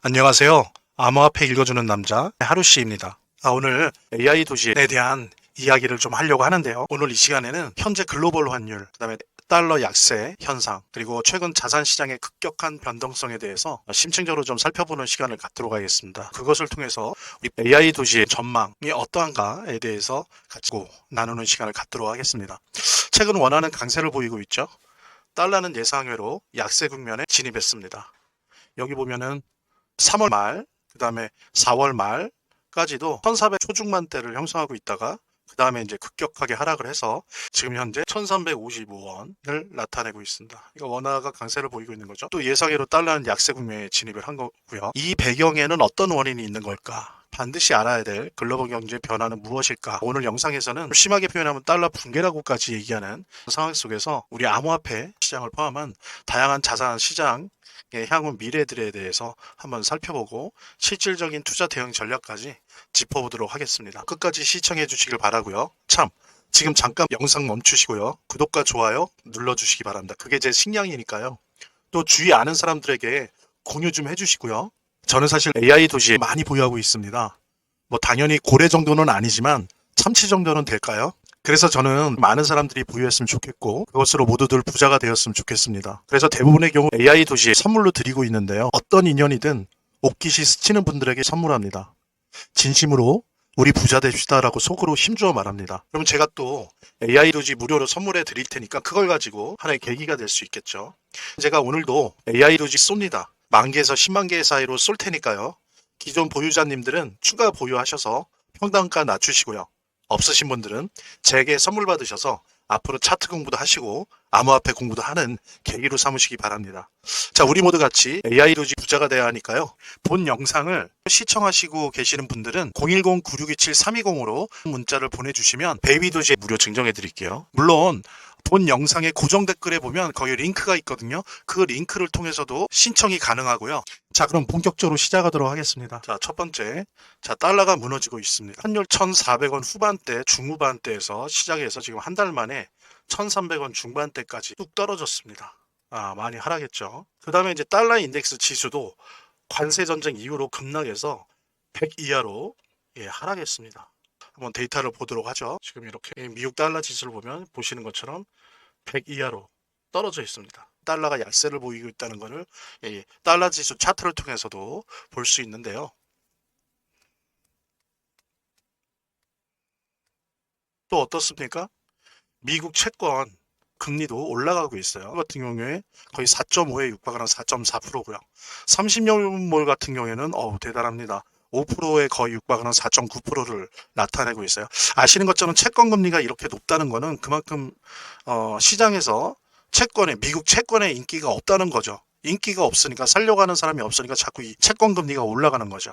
안녕하세요. 암호화폐 읽어주는 남자 하루씨입니다. 아, 오늘 AI 도시에 대한 이야기를 좀 하려고 하는데요. 오늘 이 시간에는 현재 글로벌 환율, 그다음에 달러 약세 현상, 그리고 최근 자산 시장의 급격한 변동성에 대해서 심층적으로 좀 살펴보는 시간을 갖도록 하겠습니다. 그것을 통해서 우리 AI 도시의 전망이 어떠한가에 대해서 같이 나누는 시간을 갖도록 하겠습니다. 최근 원화는 강세를 보이고 있죠. 달러는 예상외로 약세 국면에 진입했습니다. 여기 보면은 3월 말, 그 다음에 4월 말까지도 1400 초중반대를 형성하고 있다가 그 다음에 이제 급격하게 하락을 해서 지금 현재 1355원을 나타내고 있습니다. 이거 원화가 강세를 보이고 있는 거죠. 또 예상외로 달러는 약세 국면에 진입을 한 거고요. 이 배경에는 어떤 원인이 있는 걸까? 반드시 알아야 될 글로벌 경제 변화는 무엇일까? 오늘 영상에서는 심하게 표현하면 달러 붕괴라고까지 얘기하는 상황 속에서 우리 암호화폐 시장을 포함한 다양한 자산 시장 의 향후 미래들에 대해서 한번 살펴보고 실질적인 투자 대응 전략까지 짚어보도록 하겠습니다. 끝까지 시청해 주시길 바라고요. 참 지금 잠깐 영상 멈추시고요. 구독과 좋아요 눌러주시기 바랍니다. 그게 제 식량이니까요. 또 주위 아는 사람들에게 공유 좀 해주시고요. 저는 사실 AI 도시에 많이 보유하고 있습니다. 뭐 당연히 고래 정도는 아니지만 참치 정도는 될까요? 그래서 저는 많은 사람들이 보유했으면 좋겠고 그것으로 모두들 부자가 되었으면 좋겠습니다. 그래서 대부분의 경우 AI 도시에 선물로 드리고 있는데요. 어떤 인연이든 옷깃이 스치는 분들에게 선물합니다. 진심으로 우리 부자 됩시다라고 속으로 힘주어 말합니다. 그럼 제가 또 AI 도지 무료로 선물해 드릴 테니까 그걸 가지고 하나의 계기가 될 수 있겠죠. 제가 오늘도 AI 도지 쏩니다. 만 개에서 10만 개 사이로 쏠 테니까요. 기존 보유자님들은 추가 보유하셔서 평단가 낮추시고요. 없으신 분들은 제게 선물 받으셔서 앞으로 차트 공부도 하시고 암호화폐 공부도 하는 계기로 삼으시기 바랍니다. 자, 우리 모두 같이 AI 도지 부자가 되어야 하니까요. 본 영상을 시청하시고 계시는 분들은 010-9627-320으로 문자를 보내주시면 베이비 도지 무료 증정해 드릴게요. 물론 본 영상의 고정 댓글에 보면 거기 링크가 있거든요. 그 링크를 통해서도 신청이 가능하고요. 자, 그럼 본격적으로 시작하도록 하겠습니다. 자, 첫 번째. 자, 달러가 무너지고 있습니다. 환율 1,400원 후반대, 중후반대에서 시작해서 지금 한 달 만에 1,300원 중반대까지 뚝 떨어졌습니다. 아, 많이 하락했죠. 그 다음에 이제 달러 인덱스 지수도 관세 전쟁 이후로 급락해서 100 이하로 예, 하락했습니다. 한번 데이터를 보도록 하죠. 지금 이렇게 미국 달러 지수를 보면 보시는 것처럼 100 이하로 떨어져 있습니다. 달러가 약세를 보이고 있다는 것을 예, 달러 지수 차트를 통해서도 볼 수 있는데요. 또 어떻습니까? 미국 채권 금리도 올라가고 있어요. 그 같은 경우에 거의 4.5에 육박하는 4.4%고요. 30년물 같은 경우에는 어우 대단합니다. 5%에 거의 육박하는 4.9%를 나타내고 있어요. 아시는 것처럼 채권 금리가 이렇게 높다는 것은 그만큼 어, 시장에서 채권에 미국 채권의 인기가 없다는 거죠. 인기가 없으니까 살려고 하는 사람이 없으니까 자꾸 이 채권 금리가 올라가는 거죠.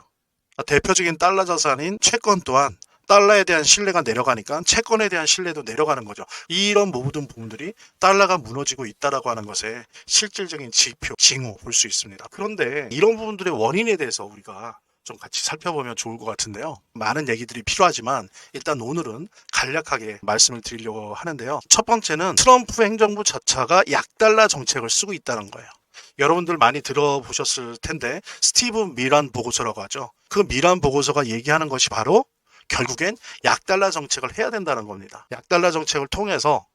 대표적인 달러 자산인 채권 또한 달러에 대한 신뢰가 내려가니까 채권에 대한 신뢰도 내려가는 거죠. 이런 모든 부분들이 달러가 무너지고 있다라고 하는 것에 실질적인 지표, 징후 볼 수 있습니다. 그런데 이런 부분들의 원인에 대해서 우리가 좀 같이 살펴보면 좋을 것 같은데요. 많은 얘기들이 필요하지만 일단 오늘은 간략하게 말씀을 드리려고 하는데요. 첫 번째는 트럼프 행정부 자체가 약달러 정책을 쓰고 있다는 거예요. 여러분들 많이 들어보셨을 텐데 스티브 미란 보고서라고 하죠. 그 미란 보고서가 얘기하는 것이 바로 결국엔 약달러 정책을 해야 된다는 겁니다. 약달러 정책을 통해서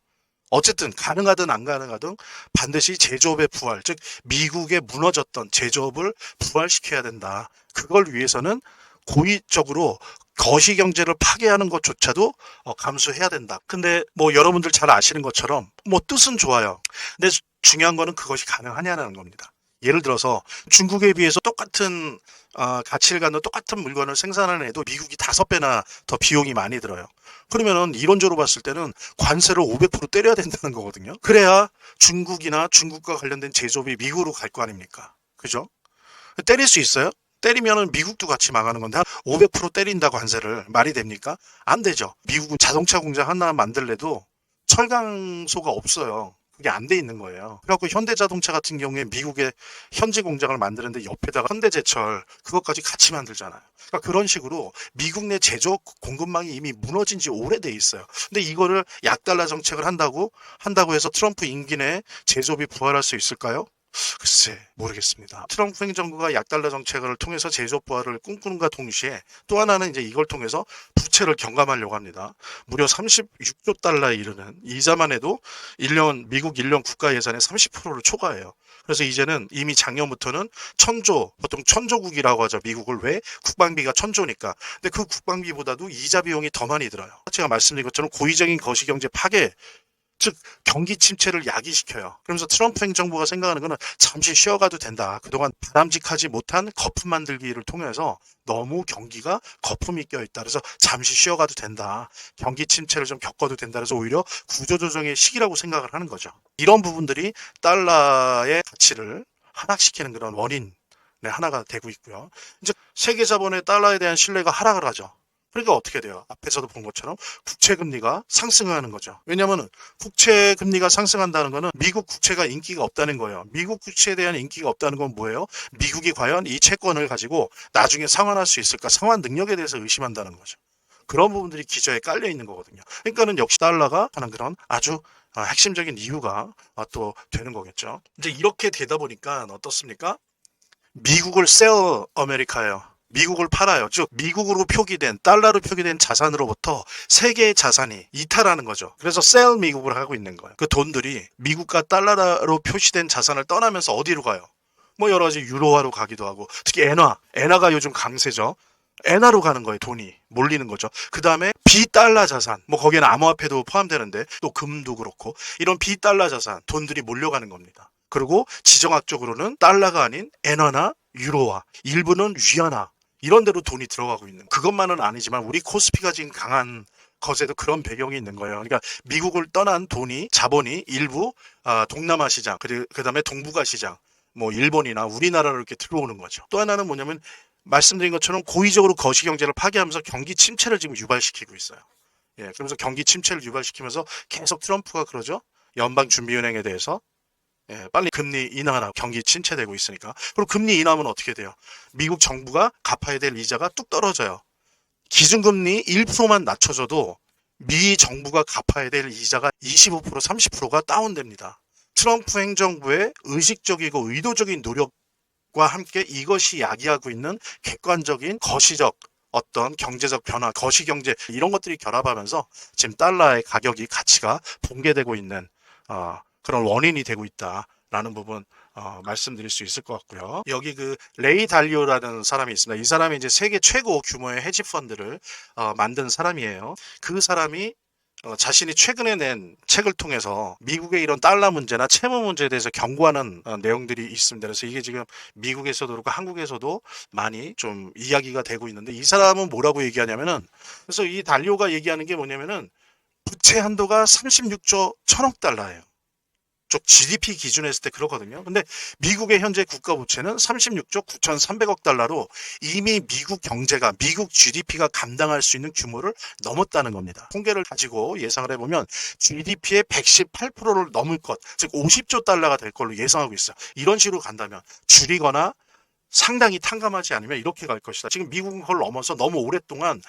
어쨌든 가능하든 안 가능하든 반드시 제조업의 부활, 즉 미국에 무너졌던 제조업을 부활시켜야 된다. 그걸 위해서는 고의적으로 거시 경제를 파괴하는 것조차도 어, 감수해야 된다. 근데 뭐 여러분들 잘 아시는 것처럼 뭐 뜻은 좋아요. 근데 중요한 거는 그것이 가능하냐는 겁니다. 예를 들어서 중국에 비해서 똑같은 어, 가치를 갖는 똑같은 물건을 생산하는 해도 미국이 다섯 배나 더 비용이 많이 들어요. 그러면은 이론적으로 봤을 때는 관세를 500% 때려야 된다는 거거든요. 그래야 중국이나 중국과 관련된 제조업이 미국으로 갈 거 아닙니까? 그죠? 때릴 수 있어요? 때리면은 미국도 같이 망하는 건데 500% 때린다고 관세를 말이 됩니까? 안 되죠. 미국은 자동차 공장 하나 만들래도 철강소가 없어요. 그게 안 돼 있는 거예요. 그래갖고 현대자동차 같은 경우에 미국의 현지 공장을 만드는데 옆에다가 현대제철 그것까지 같이 만들잖아요. 그러니까 그런 식으로 미국 내 제조업 공급망이 이미 무너진 지 오래돼 있어요. 근데 이거를 약달러 정책을 한다고 한다고 해서 트럼프 임기 내 제조업이 부활할 수 있을까요? 글쎄 모르겠습니다. 트럼프 행정부가 약달러 정책을 통해서 제조업 부활을 꿈꾸는가 동시에 또 하나는 이제 이걸 통해서 부채를 경감하려고 합니다. 무려 36조 달러에 이르는 이자만 해도 1년 미국 1년 국가 예산의 30%를 초과해요. 그래서 이제는 이미 작년부터는 천조 보통 천조국이라고 하죠. 미국을 왜 국방비가 천조니까. 근데 그 국방비보다도 이자 비용이 더 많이 들어요. 제가 말씀드린 것처럼 고의적인 거시경제 파괴 즉 경기 침체를 야기시켜요. 그러면서 트럼프 행정부가 생각하는 거는 잠시 쉬어가도 된다. 그동안 바람직하지 못한 거품 만들기를 통해서 너무 경기가 거품이 껴있다. 그래서 잠시 쉬어가도 된다. 경기 침체를 좀 겪어도 된다. 그래서 오히려 구조조정의 시기라고 생각을 하는 거죠. 이런 부분들이 달러의 가치를 하락시키는 그런 원인 네, 하나가 되고 있고요. 이제 세계 자본의 달러에 대한 신뢰가 하락을 하죠. 그러니까 어떻게 돼요? 앞에서도 본 것처럼 국채 금리가 상승하는 거죠. 왜냐하면 국채 금리가 상승한다는 거는 미국 국채가 인기가 없다는 거예요. 미국 국채에 대한 인기가 없다는 건 뭐예요? 미국이 과연 이 채권을 가지고 나중에 상환할 수 있을까? 상환 능력에 대해서 의심한다는 거죠. 그런 부분들이 기저에 깔려 있는 거거든요. 그러니까는 역시 달러가 하는 그런 아주 아, 핵심적인 이유가 아, 또 되는 거겠죠. 이제 이렇게 되다 보니까 어떻습니까? 미국을 세어 아메리카예요. 미국을 팔아요. 즉 미국으로 표기된 달러로 표기된 자산으로부터 세계의 자산이 이탈하는 거죠. 그래서 셀 미국을 하고 있는 거예요. 그 돈들이 미국과 달러로 표시된 자산을 떠나면서 어디로 가요? 뭐 여러 가지 유로화로 가기도 하고 특히 엔화, 엔화가 요즘 강세죠. 엔화로 가는 거예요. 돈이 몰리는 거죠. 그 다음에 비달러 자산, 뭐 거기에는 암호화폐도 포함되는데 또 금도 그렇고 이런 비달러 자산 돈들이 몰려가는 겁니다. 그리고 지정학적으로는 달러가 아닌 엔화나 유로화, 일부는 위안화 이런 데로 돈이 들어가고 있는 그것만은 아니지만 우리 코스피가 지금 강한 것에도 그런 배경이 있는 거예요. 그러니까 미국을 떠난 돈이 자본이 일부 아, 동남아 시장 그리고 그다음에 동북아 시장 뭐 일본이나 우리나라로 이렇게 들어오는 거죠. 또 하나는 뭐냐면 말씀드린 것처럼 고의적으로 거시 경제를 파괴하면서 경기 침체를 지금 유발시키고 있어요. 예, 그러면서 경기 침체를 유발시키면서 계속 트럼프가 그러죠. 연방준비은행에 대해서 예, 빨리 금리 인하라 경기 침체되고 있으니까. 그리고 금리 인하면 어떻게 돼요? 미국 정부가 갚아야 될 이자가 뚝 떨어져요. 기준금리 1%만 낮춰줘도 미 정부가 갚아야 될 이자가 25% 30%가 다운됩니다. 트럼프 행정부의 의식적이고 의도적인 노력과 함께 이것이 야기하고 있는 객관적인 거시적 어떤 경제적 변화, 거시 경제 이런 것들이 결합하면서 지금 달러의 가격이 가치가 붕괴되고 있는 어, 그런 원인이 되고 있다라는 부분 어, 말씀드릴 수 있을 것 같고요. 여기 그 레이 달리오라는 사람이 있습니다. 이 사람이 이제 세계 최고 규모의 헤지 펀드를 어, 만든 사람이에요. 그 사람이 어, 자신이 최근에 낸 책을 통해서 미국의 이런 달러 문제나 채무 문제에 대해서 경고하는 어, 내용들이 있습니다. 그래서 이게 지금 미국에서도 그렇고 한국에서도 많이 좀 이야기가 되고 있는데 이 사람은 뭐라고 얘기하냐면은 그래서 이 달리오가 얘기하는 게 뭐냐면은 부채 한도가 36조 1000억 달러예요. 쪽 GDP 기준으로 했을 때 그렇거든요. 근데 미국의 현재 국가 부채는 36조 9,300억 달러로 이미 미국 경제가 미국 GDP가 감당할 수 있는 규모를 넘었다는 겁니다. 통계를 가지고 예상을 해보면 GDP의 118%를 넘을 것, 즉 50조 달러가 될 걸로 예상하고 있어요. 이런 식으로 간다면 줄이거나 상당히 탕감하지 않으면 이렇게 갈 것이다. 지금 미국은 그걸 넘어서 너무 오랫동안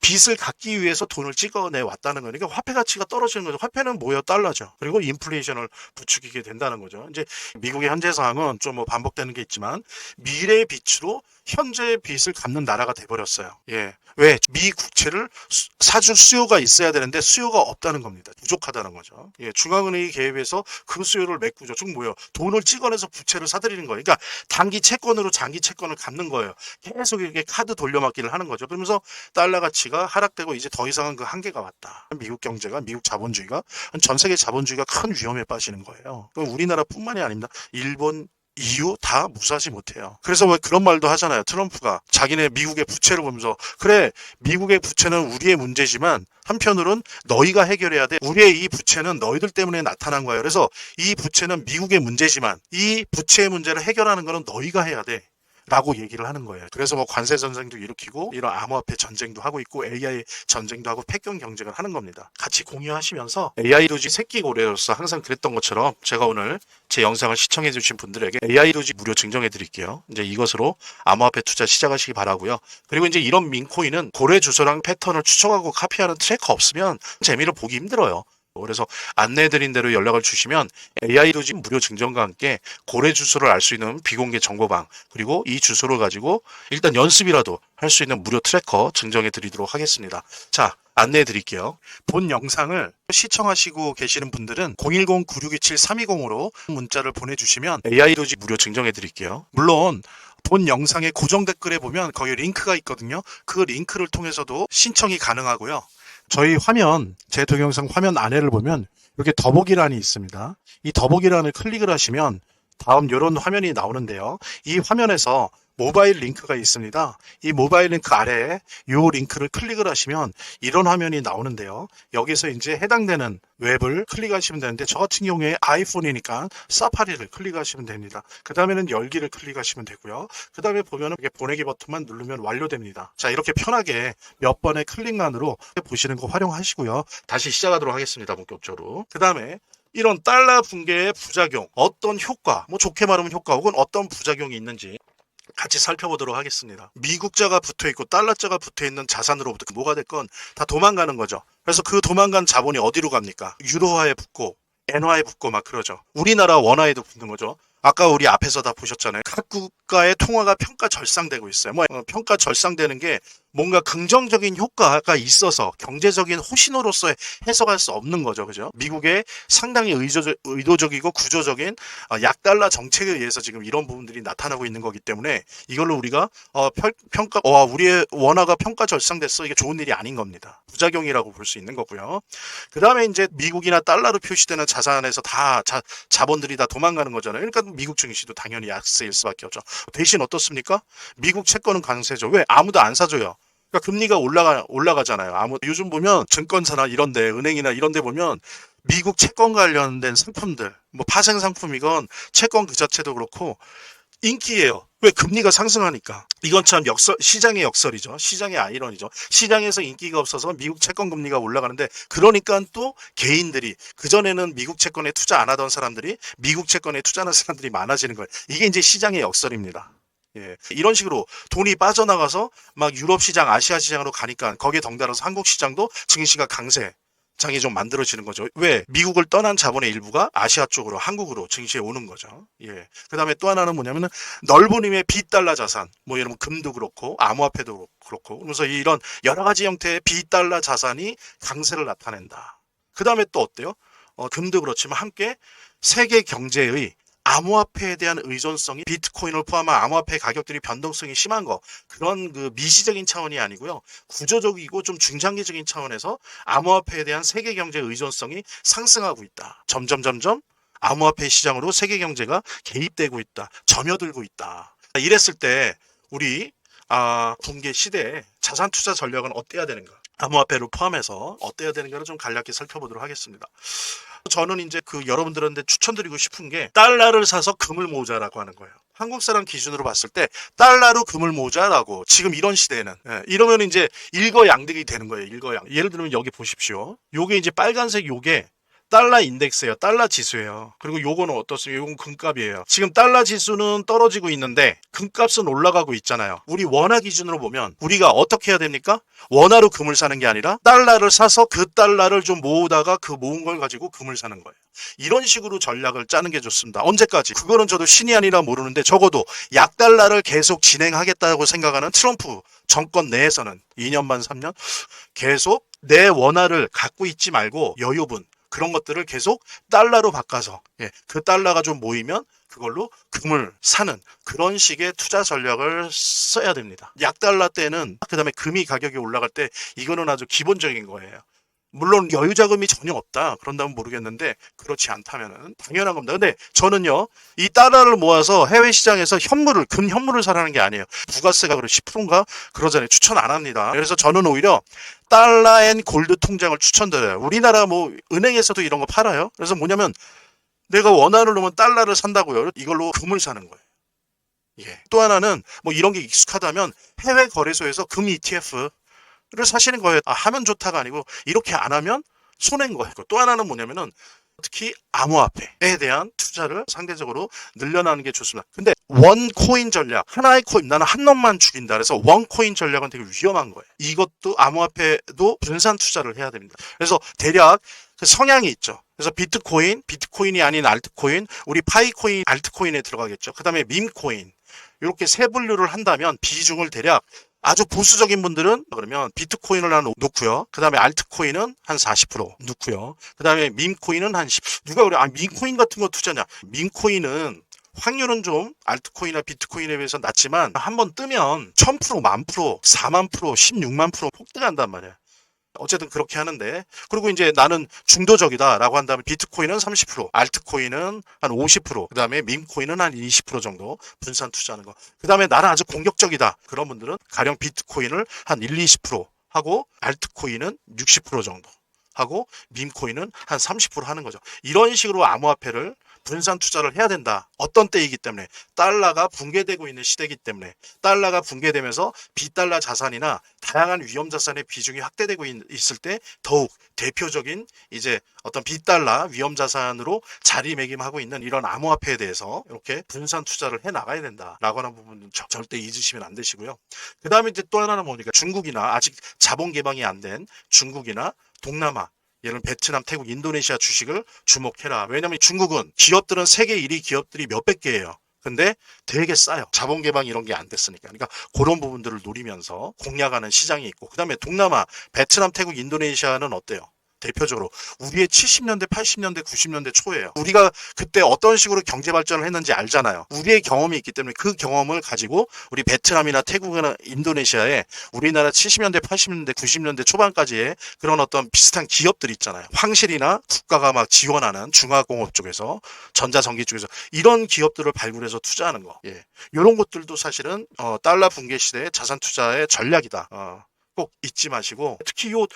빚을 갚기 위해서 돈을 찍어내 왔다는 거니까 화폐 가치가 떨어지는 거죠. 화폐는 뭐예요? 달러죠. 그리고 인플레이션을 부추기게 된다는 거죠. 이제 미국의 현재 상황은 좀 뭐 반복되는 게 있지만 미래 의 빛으로 현재의 빚을 갚는 나라가 돼버렸어요. 예. 왜? 미 국채를 수- 사줄 수요가 있어야 되는데 수요가 없다는 겁니다. 부족하다는 거죠. 예. 중앙은행이 개입해서 그 수요를 메꾸죠. 즉 뭐예요? 돈을 찍어내서 부채를 사들이는 거예요. 그러니까 단기 채권으로 장기 채권을 갚는 거예요. 계속 이렇게 카드 돌려막기를 하는 거죠. 그러면서 달러 가치가 하락되고 이제 더 이상은 그 한계가 왔다. 미국 경제가 미국 자본주의가 전 세계 자본주의가 큰 위험에 빠지는 거예요. 우리나라뿐만이 아닙니다. 일본 EU 다 무사하지 못해요. 그래서 왜 그런 말도 하잖아요. 트럼프가 자기네 미국의 부채를 보면서 그래 미국의 부채는 우리의 문제지만 한편으로는 너희가 해결해야 돼. 우리의 이 부채는 너희들 때문에 나타난 거예요. 그래서 이 부채는 미국의 문제지만 이 부채의 문제를 해결하는 거는 너희가 해야 돼. 라고 얘기를 하는 거예요. 그래서 뭐 관세 전쟁도 일으키고 이런 암호화폐 전쟁도 하고 있고 AI 전쟁도 하고 패권 경쟁을 하는 겁니다. 같이 공유하시면서 AI 도지 새끼 고래로서 항상 그랬던 것처럼 제가 오늘 제 영상을 시청해 주신 분들에게 AI 도지 무료 증정해 드릴게요. 이제 이것으로 암호화폐 투자 시작하시기 바라고요. 그리고 이제 이런 민코인은 고래 주소랑 패턴을 추적하고 카피하는 트래커 없으면 재미를 보기 힘들어요. 그래서 안내해드린 대로 연락을 주시면 AI 도지 무료 증정과 함께 고래 주소를 알 수 있는 비공개 정보방 그리고 이 주소를 가지고 일단 연습이라도 할 수 있는 무료 트래커 증정해 드리도록 하겠습니다. 자, 안내해 드릴게요. 본 영상을 시청하시고 계시는 분들은 010-9627-320으로 문자를 보내주시면 AI 도지 무료 증정해 드릴게요. 물론 본 영상의 고정 댓글에 보면 거기 링크가 있거든요. 그 링크를 통해서도 신청이 가능하고요. 저희 화면, 제 동영상 화면 안에를 보면 이렇게 더보기란이 있습니다. 이 더보기란을 클릭을 하시면 다음 이런 화면이 나오는데요. 이 화면에서 모바일 링크가 있습니다. 이 모바일 링크 아래에 이 링크를 클릭을 하시면 이런 화면이 나오는데요. 여기서 이제 해당되는 웹을 클릭하시면 되는데 저 같은 경우에 아이폰이니까 사파리를 클릭하시면 됩니다. 그 다음에는 열기를 클릭하시면 되고요. 그 다음에 보면은 이렇게 보내기 버튼만 누르면 완료됩니다. 자 이렇게 편하게 몇 번의 클릭만으로 보시는 거 활용하시고요. 다시 시작하도록 하겠습니다. 본격적으로. 그 다음에 이런 달러 붕괴의 부작용, 어떤 효과, 뭐 좋게 말하면 효과 혹은 어떤 부작용이 있는지 같이 살펴보도록 하겠습니다. 미국자가 붙어 있고 달러자가 붙어 있는 자산으로부터 뭐가 됐건 다 도망가는 거죠. 그래서 그 도망간 자본이 어디로 갑니까? 유로화에 붙고 엔화에 붙고 막 그러죠. 우리나라 원화에도 붙는 거죠. 아까 우리 앞에서 다 보셨잖아요. 각 국가의 통화가 평가 절상되고 있어요. 뭐 어, 평가 절상되는 게 뭔가 긍정적인 효과가 있어서 경제적인 호신호로서 해석할 수 없는 거죠. 그죠? 미국의 상당히 의도적, 의도적이고 구조적인 어, 약달러 정책에 의해서 지금 이런 부분들이 나타나고 있는 거기 때문에 이걸로 우리가 어, 평, 평가 와 우리의 원화가 평가 절상됐어 이게 좋은 일이 아닌 겁니다. 부작용이라고 볼 수 있는 거고요. 그 다음에 이제 미국이나 달러로 표시되는 자산에서 다 자, 자본들이 다 도망가는 거잖아요. 그러니까 미국 증시도 당연히 약세일 수밖에 없죠. 대신 어떻습니까? 미국 채권은 강세죠. 왜? 아무도 안 사줘요. 그러니까 금리가 올라가 올라가잖아요. 아무 요즘 보면 증권사나 이런데 은행이나 이런데 보면 미국 채권 관련된 상품들, 뭐 파생 상품이건 채권 그 자체도 그렇고 인기예요. 왜 금리가 상승하니까. 이건 참 역설 시장의 역설이죠. 시장의 아이러니죠. 시장에서 인기가 없어서 미국 채권 금리가 올라가는데 그러니까 또 개인들이 그 전에는 미국 채권에 투자 안 하던 사람들이 미국 채권에 투자하는 사람들이 많아지는 거예요. 이게 이제 시장의 역설입니다. 예. 이런 식으로 돈이 빠져나가서 막 유럽 시장, 아시아 시장으로 가니까 거기에 덩달아서 한국 시장도 증시가 강세. 장이 좀 만들어지는 거죠. 왜? 미국을 떠난 자본의 일부가 아시아 쪽으로 한국으로 증시에 오는 거죠. 예. 그다음에 또 하나는 뭐냐면은 넓은 힘의 비달러 자산, 뭐 여러분 금도 그렇고 암호화폐도 그렇고 그러면서 이런 여러 가지 형태의 비달러 자산이 강세를 나타낸다. 그다음에 또 어때요? 어, 금도 그렇지만 함께 세계 경제의 암호화폐에 대한 의존성이 비트코인을 포함한 암호화폐 가격들이 변동성이 심한 거 그런 그 미시적인 차원이 아니고요. 구조적이고 좀 중장기적인 차원에서 암호화폐에 대한 세계 경제 의존성이 상승하고 있다. 점점 점점 암호화폐 시장으로 세계 경제가 개입되고 있다. 점여들고 있다. 이랬을 때 우리 아 붕괴 시대에 자산 투자 전략은 어때야 되는가 암호화폐를 포함해서 어때야 되는가를 좀 간략히 살펴보도록 하겠습니다. 저는 이제 그 여러분들한테 추천드리고 싶은 게 달러를 사서 금을 모으자라고 하는 거예요. 한국 사람 기준으로 봤을 때 달러로 금을 모으자라고 지금 이런 시대에는 예, 이러면 이제 일거양득이 되는 거예요. 일거양. 예를 들면 여기 보십시오. 요게 이제 빨간색 요게 달러 인덱스예요. 달러 지수예요. 그리고 요거는 어떻습니까? 요건 금값이에요. 지금 달러 지수는 떨어지고 있는데 금값은 올라가고 있잖아요. 우리 원화 기준으로 보면 우리가 어떻게 해야 됩니까? 원화로 금을 사는 게 아니라 달러를 사서 그 달러를 좀 모으다가 그 모은 걸 가지고 금을 사는 거예요. 이런 식으로 전략을 짜는 게 좋습니다. 언제까지? 그거는 저도 신이 아니라 모르는데 적어도 약달러를 계속 진행하겠다고 생각하는 트럼프 정권 내에서는 2년 반 3년 계속 내 원화를 갖고 있지 말고 여유분 그런 것들을 계속 달러로 바꿔서 예, 그 달러가 좀 모이면 그걸로 금을 사는 그런 식의 투자 전략을 써야 됩니다. 약달러 때는 그다음에 금이 가격이 올라갈 때 이거는 아주 기본적인 거예요. 물론 여유 자금이 전혀 없다 그런다면 모르겠는데 그렇지 않다면은 당연한 겁니다. 근데 저는요 이 달러를 모아서 해외 시장에서 현물을 금 현물을 사라는 게 아니에요. 부가세가 그래 10%인가 그러잖아요. 추천 안 합니다. 그래서 저는 오히려 달러 앤 골드 통장을 추천드려요. 우리나라 뭐 은행에서도 이런 거 팔아요. 그래서 뭐냐면 내가 원화를 넣으면 달러를 산다고요. 이걸로 금을 사는 거예요. 예. 또 하나는 뭐 이런 게 익숙하다면 해외 거래소에서 금 ETF 를 사시는 거예요. 아, 하면 좋다가 아니고 이렇게 안 하면 손해인 거예요. 또 하나는 뭐냐면은 특히 암호화폐에 대한 투자를 상대적으로 늘려나는 게 좋습니다. 근데 원 코인 전략, 하나의 코인, 나는 한 놈만 죽인다. 그래서 원 코인 전략은 되게 위험한 거예요. 이것도 암호화폐도 분산 투자를 해야 됩니다. 그래서 대략 그 성향이 있죠. 그래서 비트코인, 비트코인이 아닌 알트코인, 우리 파이코인, 알트코인에 들어가겠죠. 그 다음에 밈코인. 이렇게 세 분류를 한다면 비중을 대략 아주 보수적인 분들은 그러면 비트코인을 한 놓고요. 그 다음에 알트코인은 한 40% 놓고요. 그 다음에 밈코인은 한 10. 누가 그래? 아, 밈코인 같은 거 투자냐? 밈코인은 확률은 좀 알트코인이나 비트코인에 비해서 낮지만 한 번 뜨면 1000%, 만 프로, 4만 프로, 16만 프로 폭등한단 말이야. 어쨌든 그렇게 하는데 그리고 이제 나는 중도적이다라고 한다면 비트코인은 30%, 알트코인은 한 50%, 그다음에 밈코인은 한 20% 정도 분산 투자하는 거. 그다음에 나는 아주 공격적이다. 그런 분들은 가령 비트코인을 한 1, 20% 하고 알트코인은 60% 정도 하고 밈코인은 한 30% 하는 거죠. 이런 식으로 암호화폐를 분산 투자를 해야 된다. 어떤 때이기 때문에 달러가 붕괴되고 있는 시대이기 때문에 달러가 붕괴되면서 비달러 자산이나 다양한 위험 자산의 비중이 확대되고 있, 을때 더욱 대표적인 이제 어떤 비달러 위험 자산으로 자리매김하고 있는 이런 암호화폐에 대해서 이렇게 분산 투자를 해 나가야 된다라고 하는 부분은 저- 절대 잊으시면 안 되시고요. 그 다음에 이제 또 하나는 뭐니까 중국이나 아직 자본 개방이 안 된 중국이나 동남아 예를 들면 베트남, 태국, 인도네시아 주식을 주목해라. 왜냐면 중국은 기업들은 세계 1위 기업들이 몇백 개예요. 근데 되게 싸요. 자본 개방 이런 게 안 됐으니까. 그러니까 그런 부분들을 노리면서 공략하는 시장이 있고 그다음에 동남아, 베트남, 태국, 인도네시아는 어때요? 대표적으로 우리의 70년대, 80년대, 90년대 초예요. 우리가 그때 어떤 식으로 경제 발전을 했는지 알잖아요. 우리의 경험이 있기 때문에 그 경험을 가지고 우리 베트남이나 태국이나 인도네시아에 우리나라 70년대, 80년대, 90년대 초반까지의 그런 어떤 비슷한 기업들 있잖아요. 황실이나 국가가 막 지원하는 중화공업 쪽에서 전자전기 쪽에서 이런 기업들을 발굴해서 투자하는 거. 예. 이런 것들도 사실은 어, 달러 붕괴 시대의 자산 투자의 전략이다. 어. 꼭 잊지 마시고 특히 요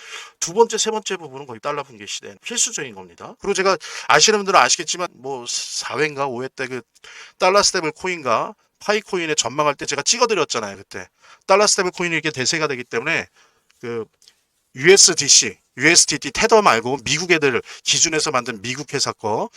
두 번째 세 번째 부분은 거의 달러 붕괴 시대 필수적인 겁니다. 그리고 제가 아시는 분들은 아시겠지만 뭐 4회인가 5회 때 그 달러 스테블 코인과 파이 코인에 전망할 때 제가 찍어드렸잖아요 그때 달러 스테블 코인이 이렇게 대세가 되기 때문에 그 USDC, USDT 테더 말고 미국 애들 기준에서 만든 미국 회사 거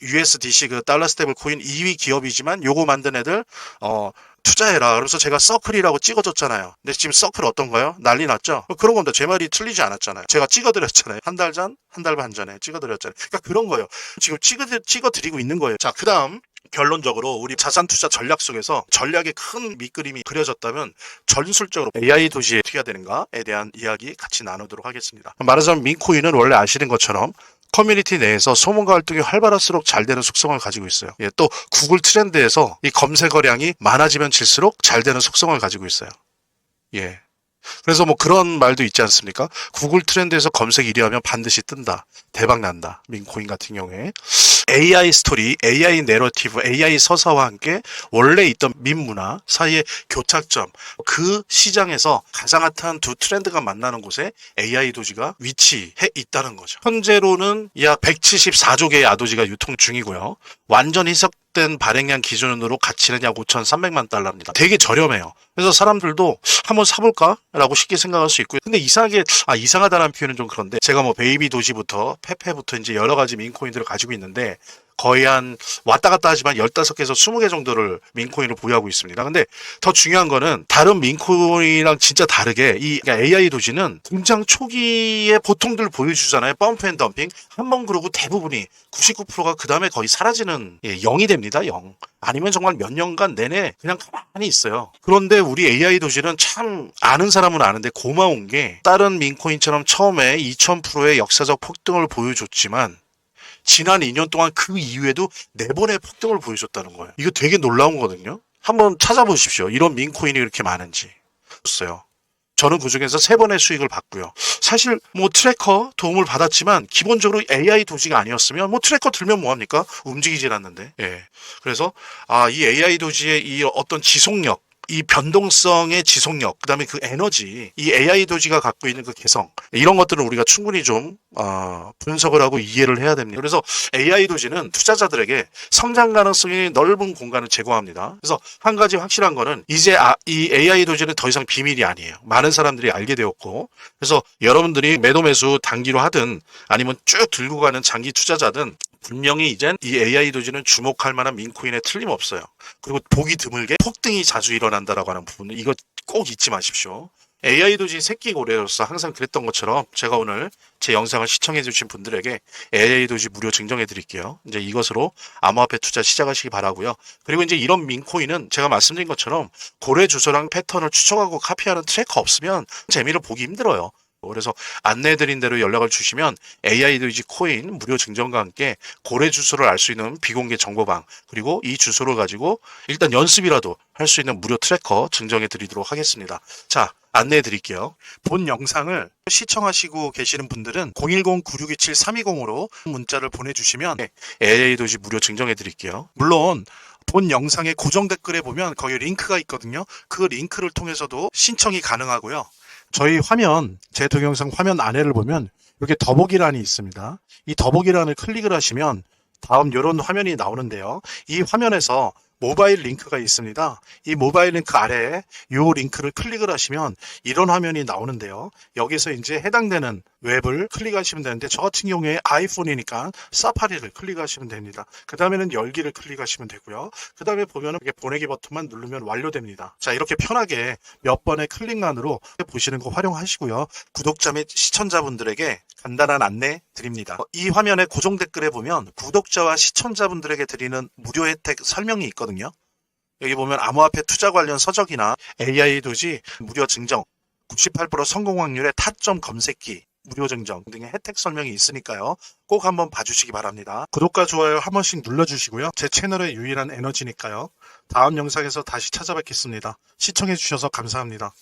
USDC 그 달러 스테블 코인 2위 기업이지만 요거 만든 애들 어 투자해라. 그래서 제가 서클이라고 찍어줬잖아요. 근데 지금 서클 어떤가요? 난리 났죠? 그런 겁니다. 제 말이 틀리지 않았잖아요. 제가 찍어드렸잖아요. 한 달 전, 한 달 반 전에 찍어드렸잖아요. 그러니까 그런 거예요. 지금 찍어, 찍어드리고 있는 거예요. 자, 그 다음. 결론적으로 우리 자산 투자 전략 속에서 전략의 큰 밑그림이 그려졌다면 전술적으로 AI 도시에 어떻게 해야 되는가에 대한 이야기 같이 나누도록 하겠습니다. 말하자면 민코인은 원래 아시는 것처럼 커뮤니티 내에서 소문과 활동이 활발할수록 잘 되는 속성을 가지고 있어요. 예, 또 구글 트렌드에서 이 검색어량이 많아지면 질수록 잘 되는 속성을 가지고 있어요. 예. 그래서 뭐 그런 말도 있지 않습니까? 구글 트렌드에서 검색 1위 하면 반드시 뜬다. 대박 난다. 민코인 같은 경우에. AI 스토리, AI 내러티브, AI 서사와 함께 원래 있던 민문화 사이의 교착점, 그 시장에서 가장 핫한 두 트렌드가 만나는 곳에 AI 도지가 위치해 있다는 거죠. 현재로는 약 174조 개의 아도지가 유통 중이고요. 완전 희석 된 발행량 기준으로 가치는 약 5,300만 달러입니다. 되게 저렴해요. 그래서 사람들도 한번 사볼까라고 쉽게 생각할 수 있고요. 근데 이상하게 아 이상하다는 표현은 좀 그런데 제가 뭐 베이비 도지부터 페페부터 이제 여러 가지 민코인들을 가지고 있는데 거의 한 왔다 갔다 하지만 15개에서 20개 정도를 민코인을 보유하고 있습니다. 근데 더 중요한 거는 다른 민코인이랑 진짜 다르게 이 AI 도지는 등장 초기에 보통들 보여주잖아요. 펌프 앤 덤핑. 한 번 그러고 대부분이 99%가 그 다음에 거의 사라지는 예, 0이 됩니다. 0. 아니면 정말 몇 년간 내내 그냥 가만히 있어요. 그런데 우리 AI 도시는 참 아는 사람은 아는데 고마운 게 다른 민코인처럼 처음에 2000%의 역사적 폭등을 보여줬지만 지난 2년 동안 그 이후에도 네 번의 폭등을 보여줬다는 거예요. 이거 되게 놀라운 거거든요. 한번 찾아보십시오. 이런 민코인이 이렇게 많은지. 없어요. 저는 그 중에서 세 번의 수익을 봤고요. 사실 뭐 트래커 도움을 받았지만 기본적으로 AI 도지가 아니었으면 뭐 트래커 들면 뭐합니까? 움직이질 않는데. 예. 그래서 아 이 AI 도지의 이 어떤 지속력 이 변동성의 지속력, 그다음에 그 에너지, 이 AI 도지가 갖고 있는 그 개성 이런 것들을 우리가 충분히 좀 어, 분석을 하고 이해를 해야 됩니다. 그래서 AI 도지는 투자자들에게 성장 가능성이 넓은 공간을 제공합니다. 그래서 한 가지 확실한 거는 이제 아, 이 AI 도지는 더 이상 비밀이 아니에요. 많은 사람들이 알게 되었고, 그래서 여러분들이 매도 매수 단기로 하든 아니면 쭉 들고 가는 장기 투자자든 분명히 이젠 이 AI 도지는 주목할 만한 민코인에 틀림없어요. 그리고 보기 드물게 폭등이 자주 일어난다라고 하는 부분은 이거 꼭 잊지 마십시오. AI 도지 새끼 고래로서 항상 그랬던 것처럼 제가 오늘 제 영상을 시청해 주신 분들에게 AI 도지 무료 증정해 드릴게요. 이제 이것으로 암호화폐 투자 시작하시기 바라고요. 그리고 이제 이런 민코인은 제가 말씀드린 것처럼 고래 주소랑 패턴을 추적하고 카피하는 트래커 없으면 재미를 보기 힘들어요. 그래서 안내해드린 대로 연락을 주시면 AI 도지 코인 무료 증정과 함께 고래 주소를 알 수 있는 비공개 정보방 그리고 이 주소를 가지고 일단 연습이라도 할 수 있는 무료 트래커 증정해 드리도록 하겠습니다. 자, 안내해 드릴게요. 본 영상을 시청하시고 계시는 분들은 010-9627-320으로 문자를 보내주시면 AI 도시 무료 증정해 드릴게요. 물론 본 영상의 고정 댓글에 보면 거기 링크가 있거든요. 그 링크를 통해서도 신청이 가능하고요. 저희 화면, 제 동영상 화면 안에를 보면 이렇게 더보기란이 있습니다. 이 더보기란을 클릭을 하시면 다음 이런 화면이 나오는데요. 이 화면에서 모바일 링크가 있습니다. 이 모바일 링크 아래에 이 링크를 클릭을 하시면 이런 화면이 나오는데요. 여기서 이제 해당되는 웹을 클릭하시면 되는데 저 같은 경우에 아이폰이니까 사파리를 클릭하시면 됩니다. 그 다음에는 열기를 클릭하시면 되고요. 그 다음에 보면은 이렇게 보내기 버튼만 누르면 완료됩니다. 자 이렇게 편하게 몇 번의 클릭만으로 보시는 거 활용하시고요. 구독자 및 시청자분들에게 간단한 안내 드립니다. 어, 이 화면의 고정 댓글에 보면 구독자와 시청자분들에게 드리는 무료 혜택 설명이 있거든요. 여기 보면 암호화폐 투자 관련 서적이나 AI 도지 무료 증정, 98% 성공 확률의 타점 검색기, 무료 증정 등의 혜택 설명이 있으니까요. 꼭 한번 봐주시기 바랍니다. 구독과 좋아요 한 번씩 눌러주시고요. 제 채널의 유일한 에너지니까요. 다음 영상에서 다시 찾아뵙겠습니다. 시청해주셔서 감사합니다.